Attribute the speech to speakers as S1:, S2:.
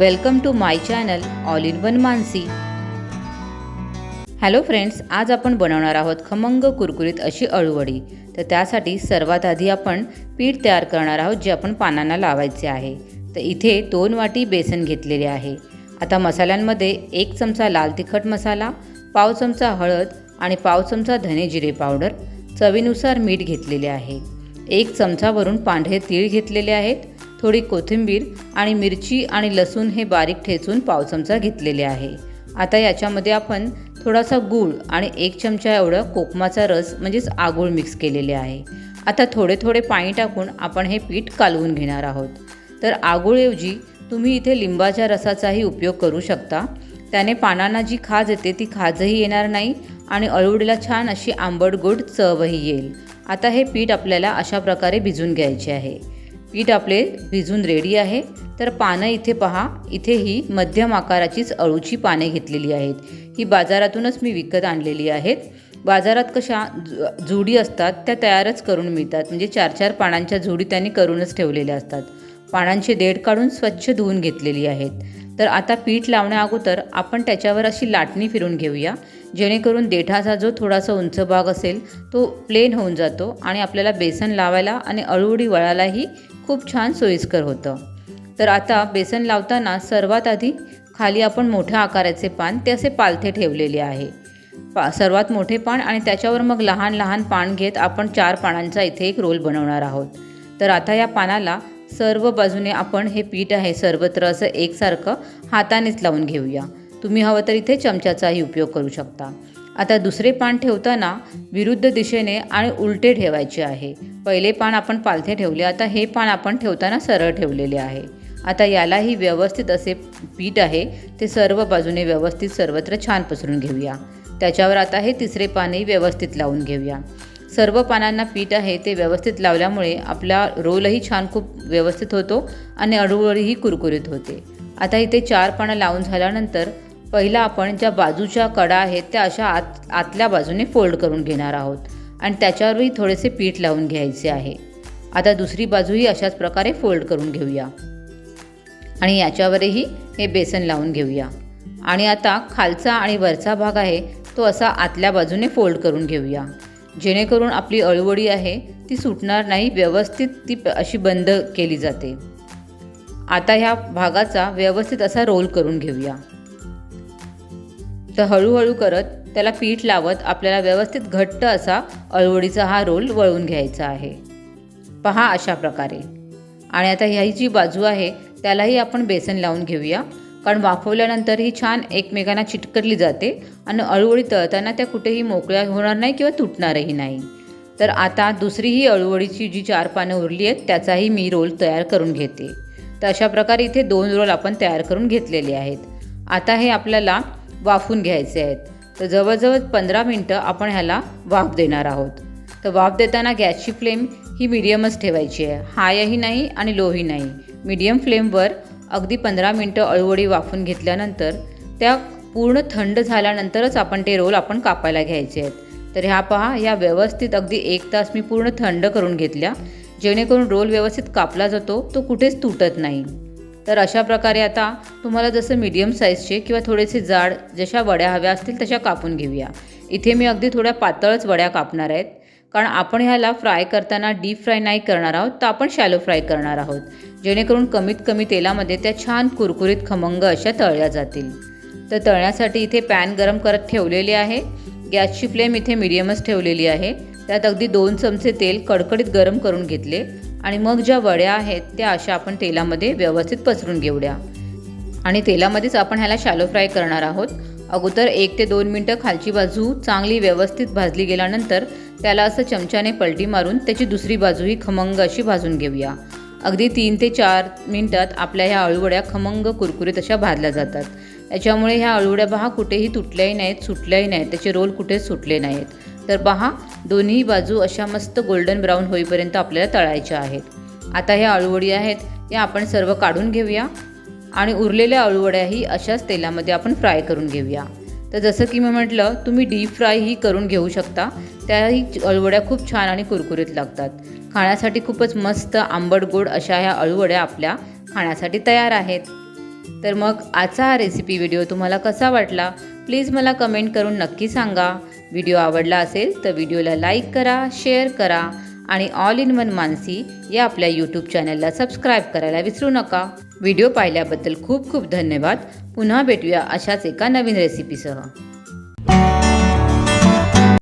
S1: Welcome to my channel all in one Mansi. Hello friends आज आपण बनवणार आहोत खमंग कुरकुरीत अशी अळूवडी. तर त्यासाठी सर्वात आधी आपण पीठ तयार करणार आहोत जे आपण पानांना लावायचे आहे. तर इथे दोन वाटी बेसन घेतलेले आहे. आता मसाल्यांमध्ये एक चमचा लाल तिखट मसाला पाव चमचा हळद आणि पाव चमचा धने जिरे पावडर चवीनुसार मीठ घेतलेले आहे. एक चमचावरून पांढरे तीळ घेतलेले आहेत. थोडी कोथिंबीर आणि मिरची आणि लसूण हे बारीक ठेचून पाव चमचा घेतलेले आहे. आता याच्यामध्ये आपण थोडासा गूळ आणि एक चमचा एवढं कोकमाचा रस म्हणजेच आगूळ मिक्स केलेले आहे. आता थोडे थोडे पाणी टाकून आपण हे पीठ कालवून घेणार आहोत. तर आगूळऐवजी तुम्ही इथे लिंबाच्या रसाचाही उपयोग करू शकता. त्याने पानांना जी खाज येते ती खाजही येणार नाही आणि अळूडीला छान अशी आंबट गोड चवही येईल. आता हे पीठ आपल्याला अशा प्रकारे भिजून घ्यायचे आहे. पीठ आपले भिजून रेडी आहे. तर पानं इथे पहा. इथे ही मध्यम आकाराचीच अळूची पाने घेतलेली आहेत. ही बाजारातूनच मी विकत आणलेली आहेत. बाजारात कशा जु- जुडी असतात त्या तयारच करून मिळतात. म्हणजे चार चार पानांच्या जुडी त्यांनी करूनच ठेवलेल्या असतात. पानांची देठ काढून स्वच्छ धुवून घेतलेली आहेत. तर आता पीठ लावण्या अगोदर आपण त्याच्यावर अशी लाटणी फिरून घेऊया. जेणेकरून देठाचा जो थोडासा उंच भाग असेल तो प्लेन होऊन जातो आणि आपल्याला बेसन लावायला आणि अळूवडी वळायलाही खूप छान सोयीस्कर होतं. तर आता बेसन लावताना सर्वात आधी खाली आपण मोठ्या आकाराचे पान ते असे पालथे ठेवलेले आहे. पा सर्वात मोठे पान आणि त्याच्यावर मग लहान लहान पान घेत आपण चार पानांचा इथे एक रोल बनवणार आहोत. तर आता या पानाला सर्व बाजूने आपण हे पीठ आहे सर्वत्र असं एकसारखं हातानेच लावून घेऊया. तुम्ही हवं तर इथे चमच्याचाही उपयोग करू शकता. आता दुसरे पान ठेवताना विरुद्ध दिशेने आणि उलटे ठेवायचे आहे. पहिले पान आपण पालथे ठेवले आता हे पान आपण ठेवताना सरळ ठेवलेले आहे. आता यालाही व्यवस्थित असे पीठ आहे ते सर्व बाजूने व्यवस्थित सर्वत्र छान पसरून घेऊया. त्याच्यावर आता हे तिसरे पानही व्यवस्थित लावून घेऊया. सर्व पानांना पीठ आहे ते व्यवस्थित लावल्यामुळे आपला रोलही छान खूप व्यवस्थित होतो आणि अडूवडीही कुरकुरीत होते. आता इथे चार पानं लावून झाल्यानंतर पहिला आपण ज्या बाजूच्या कडा आहेत त्या अशा आत आतल्या बाजूने फोल्ड करून घेणार आहोत. आणि त्याच्यावरही थोडेसे पीठ लावून घ्यायचे आहे. आता दुसरी बाजूही अशाच प्रकारे फोल्ड करून घेऊया. आणि याच्यावरही हे बेसन लावून घेऊया. आणि आता खालचा आणि वरचा भाग आहे तो असा आतल्या बाजूने फोल्ड करून घेऊया. जेणेकरून आपली अळवडी आहे ती सुटणार नाही व्यवस्थित ती प- अशी बंद केली जाते. आता ह्या भागाचा व्यवस्थित असा रोल करून घेऊया. तर हळूहळू करत त्याला पीठ लावत आपल्याला व्यवस्थित घट्ट असा अळवडीचा हा रोल वळून घ्यायचा आहे. पहा अशा प्रकारे. आणि आता ह्याही जी बाजू आहे त्यालाही आपण बेसन लावून घेऊया. कारण वाफवल्यानंतर ही छान एकमेकांना चिटकटली जाते आणि अळूवळी तळताना त्या कुठेही मोकळ्या होणार नाही किंवा तुटणारही नाही. तर आता दुसरी ही अळूवळीची जी चार पानं उरली आहेत त्याचाही मी रोल तयार करून घेते. तर अशा प्रकारे इथे दोन रोल आपण तयार करून घेतलेले आहेत. आता हे आपल्याला वाफून घ्यायचे आहेत. तर जवळजवळ पंधरा मिनटं आपण ह्याला वाफ देणार आहोत. तर वाफ देताना गॅसची फ्लेम ही मिडियमच ठेवायची आहे. हायही नाही आणि लोही नाही. मीडियम फ्लेमवर अगदी पंधरा मिनटं अळवडी वाफून घेतल्यानंतर त्या पूर्ण थंड झाल्यानंतरच आपण ते रोल आपण कापायला घ्यायचे आहेत. तर ह्या पहा ह्या व्यवस्थित अगदी एक तास मी पूर्ण थंड करून घेतल्या. जेणेकरून रोल व्यवस्थित कापला जातो तो कुठेच तुटत नाही. तर अशा प्रकारे आता तुम्हाला जसं मीडियम साईजचे किंवा थोडेसे जाड जशा वड्या हव्या असतील तशा कापून घेऊया. इथे मी अगदी थोड्या पातळच वड्या कापणार आहेत. कारण आपण ह्याला फ्राय करताना डीप फ्राय नाही करणार आहोत तर आपण शॅलो फ्राय करणार आहोत. जेणेकरून कमीत कमी तेलामध्ये त्या छान कुरकुरीत खमंग अशा तळल्या जातील. तर तळण्यासाठी इथे पॅन गरम करत ठेवलेले आहे. गॅसची फ्लेम इथे मिडियमच ठेवलेली आहे. त्यात अगदी दोन चमचे तेल कडकडीत गरम करून घेतले. आणि मग ज्या वड्या आहेत त्या अशा आपण तेलामध्ये व्यवस्थित पसरून घेऊया. आणि तेलामध्येच आपण ह्याला शॅलो फ्राय करणार आहोत. अगोदर एक ते दोन मिनटं खालची बाजू चांगली व्यवस्थित भाजली गेल्यानंतर त्याला असं चमच्याने पलटी मारून त्याची दुसरी बाजूही खमंग अशी भाजून घेऊया. अगदी तीन ते चार मिनटात आपल्या ह्या अळूवड्या खमंग कुरकुरीत अशा भाजल्या जातात. त्याच्यामुळे ह्या अळूवड्या पहा कुठेही तुटल्याही नाहीत सुटल्याही नाहीत त्याचे रोल कुठेच सुटले नाहीत. तर पहा दोन्ही बाजू अशा मस्त गोल्डन ब्राऊन होईपर्यंत आपल्याला तळायच्या आहेत. आता ह्या अळूवडी आहेत या आपण सर्व काढून घेऊया. आणि उरलेल्या अळूवड्याही अशाच तेलामध्ये आपण फ्राय करून घेऊया. तर जसं की मी म्हटलं तुम्ही डीप फ्रायही करून घेऊ शकता. त्याही अळूवड्या खूप छान आणि कुरकुरीत लागतात. खाण्यासाठी खूपच मस्त आंबट गोड अशा ह्या अळूवड्या आपल्या खाण्यासाठी तयार आहेत. तर मग आजचा हा रेसिपी व्हिडिओ तुम्हाला कसा वाटला? प्लीज मला कमेंट करून नक्की सांगा. व्हिडिओ आवडला असेल तर व्हिडिओला लाईक करा शेअर करा आणि ऑल इन वन मानसी या आपल्या यूट्यूब चॅनलला सबस्क्राईब करायला विसरू नका. व्हिडिओ पाहिल्याबद्दल खूप खूप धन्यवाद. पुन्हा भेटूया अशाच एका नवीन रेसिपीसह